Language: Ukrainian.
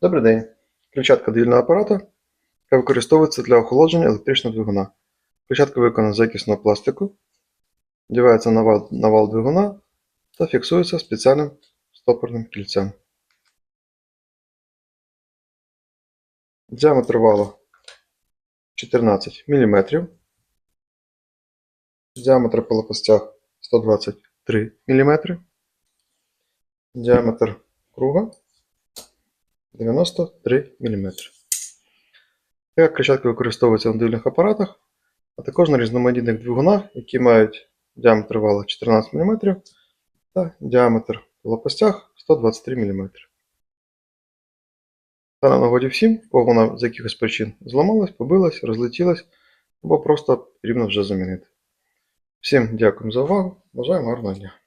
Добрий день. Ключатка довільного апарата, яка використовується для охолодження електричного двигуна. Ключатка виконана з якісного пластику, вдівається на вал, на вал двигуна та фіксується спеціальним стопорним кільцем. Діаметр вала 14 мм. Діаметр по лопастях 123 мм. Діаметр круга 93 мм. Така кричатка використовується на дивних апаратах, а також на різноманітних двигунах, які мають діаметр вала 14 мм та діаметр в лопастях 123 мм. Та на нагоді всім, кого вона з якихось причин зламалась, побилась, розлетілась або просто потрібно вже замінити. Всім дякую за увагу. Бажаємо гарного дня.